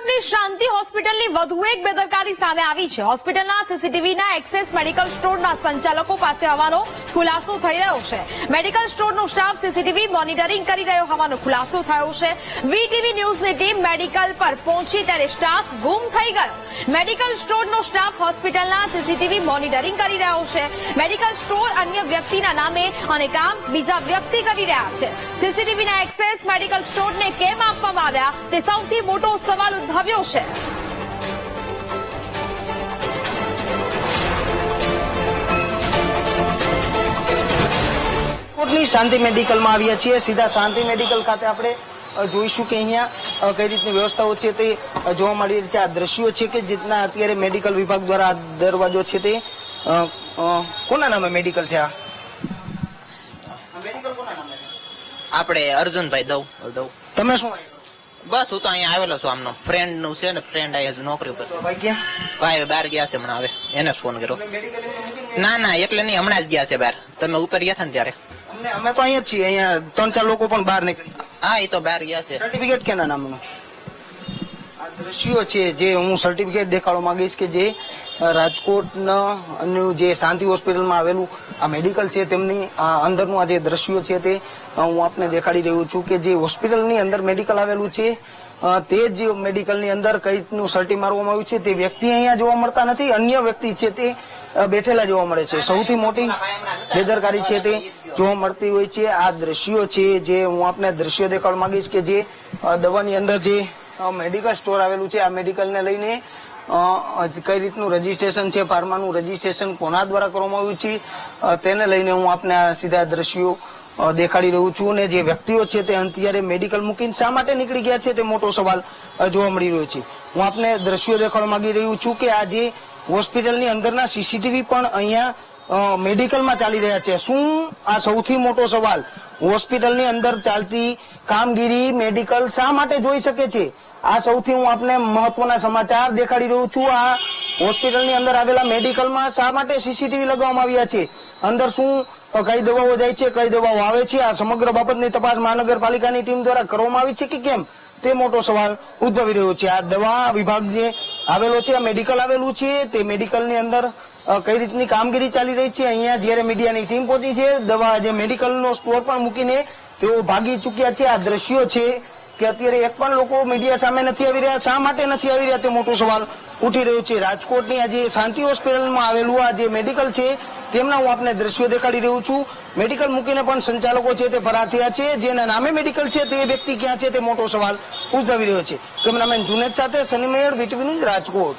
રાજકોટની શાંતિ હોસ્પિટલની વધુ એક બેદરકારી સામે આવી છે. હોસ્પિટલના સીસીટીવીના એક્સેસ મેડિકલ સ્ટોરના સંચાલકો પાસે હોવાનો ખુલાસો થઈ રહ્યો છે. મેડિકલ સ્ટોરનો સ્ટાફ સીસીટીવી મોનિટરિંગ કરી રહ્યો હોવાનો ખુલાસો થયો છે. વીટીવી ન્યૂઝની ટીમ મેડિકલ પર પહોંચી ત્યારે સ્ટાફ ગુમ થઈ ગયો. મેડિકલ સ્ટોરનો સ્ટાફ હોસ્પિટલના સીસીટીવી મોનિટરિંગ કરી રહ્યો છે. મેડિકલ સ્ટોર અન્ય વ્યક્તિના નામે અને કામ બીજા વ્યક્તિ કરી રહ્યા છે. સીસીટીવીના એક્સેસ મેડિકલ સ્ટોરને કેમ આપવામાં આવ્યા તે સૌથી મોટો સવાલ ઉદ્ભવ્યો છે રાજકોટની શાંતિ મેડિકલમાં આવ્યા છીએ. સીધા શાંતિ મેડિકલ ખાતે આપણે જોઈશું કે અહીંયા કઈ રીતની વ્યવસ્થાઓ છે તે જોવા મળી રહી છે આ દ્રશ્યો છે કે જેટના અત્યારે મેડિકલ વિભાગ દ્વારા આ દરવાજો છે તે કોના નામે મેડિકલ છે આ? મેડિકલ કોના નામે આપણે અર્જુનભાઈ દઉં દઉં તમે શું બસ હું તો અહીંયા આવેલો છું આમનો. ફ્રેન્ડનું છે ને ફ્રેન્ડ અહીંયા નોકરી પર તો ભાઈ બહાર ગયા છે હમણાં હવે. એને જ ફોન કર્યો. ના ના એટલે નહીં હમણાં જ ગયા છે બહાર. તમે ઉપર ગયા હતા ને ત્યારે અમે તો અહીંયા છીએ. અહીંયા ત્રણ ચાર લોકો પણ બહાર નીકળી હા એ તો બહાર ગયા છે. સર્ટિફિકેટ કેના નામનું? દ્રશ્યો છે, જે હું સર્ટિફિકેટ દેખાડવા માંગીશ કે જે રાજકોટના જે શાંતિ હોસ્પિટલમાં આવેલું આ મેડિકલ છે, તેમની આ અંદરનું આ જે દ્રશ્યો છે તે હું આપને દેખાડી રહ્યો છું કે જે હોસ્પિટલની અંદર મેડિકલ આવેલું છે તે જ મેડિકલની અંદર કઈ રીતનું સર્ટી મારવામાં આવ્યું છે, તે વ્યક્તિ અહીંયા જોવા મળતા નથી, અન્ય વ્યક્તિ છે તે બેઠેલા જોવા મળે છે. સૌથી મોટી બેદરકારી છે તે જોવા મળતી હોય છે. આ દ્રશ્યો છે જે હું આપને દ્રશ્યો દેખાડવા માંગીશ કે જે દવાની અંદર જે મેડિકલ સ્ટોર આવેલું છે. આ મેડિકલને લઈને કઈ રીતનું રજીસ્ટ્રેશન છે ફાર્માનું રજીસ્ટ્રેશન કોના દ્વારા કરવામાં આવ્યું છે તેને લઈને હું આપને આ સીધા દ્રશ્યો દેખાડી રહ્યું છું અને જે વ્યક્તિઓ છે તે અત્યારે મેડિકલ મૂકીને શા માટે નીકળી ગયા છે તે મોટો સવાલ જોવા મળી રહ્યો છે. હું આપને દ્રશ્યો દેખાડવા માંગી રહ્યું છું કે આ જે હોસ્પિટલની અંદરના સીસીટીવી પણ અહીંયા મેડિકલમાં ચાલી રહ્યા છે. શું આ સૌથી મોટો સવાલ, હોસ્પિટલની અંદર ચાલતી કામગીરી મેડિકલ શા માટે જોઈ શકે છે? આ સૌથી હું આપને મહત્વના સમાચાર દેખાડી રહ્યો છું. આ હોસ્પિટલની અંદર આવેલા મેડિકલમાં શા માટે સીસીટીવી લગાવવામાં આવ્યા છે? અંદર શું કઈ દવાઓ જાય છે, કઈ દવાઓ આવે છે? આ સમગ્ર બાબતની તપાસ મહાનગરપાલિકાની ટીમ દ્વારા કરવામાં આવી છે કે કેમ? તે મોટો સવાલ ઉદ્ભવી રહ્યો છે. આ દવા વિભાગ જે આવેલો છે, આ મેડિકલ આવેલું છે. તે મેડિકલની અંદર કઈ રીતની કામગીરી ચાલી રહી છે? અહીંયા જ્યારે મીડિયાની ટીમ પહોંચી છે, દવા જે મેડિકલનો સ્ટોર પણ મૂકીને તેઓ ભાગી ચૂક્યા છે. આ દ્રશ્યો છે કે અત્યારે એક પણ લોકો મીડિયા સામે નથી આવી રહ્યા. શા માટે નથી આવી રહ્યા તે મોટો સવાલ ઉઠી રહ્યો છે. રાજકોટની આજે શાંતિ હોસ્પિટલમાં આવેલું આ જે મેડિકલ છે, તેમના હું આપને દ્રશ્યો દેખાડી રહ્યું છું. મેડિકલ મૂકીને પણ સંચાલકો છે તે ફરાર થયા છે. જેના નામે મેડિકલ છે તે વ્યક્તિ ક્યાં છે તે મોટો સવાલ ઉદ્ભવી રહ્યો છે. કેમેરામેન જુનેદ સાથે સની મેયર ન્યૂઝ રાજકોટ.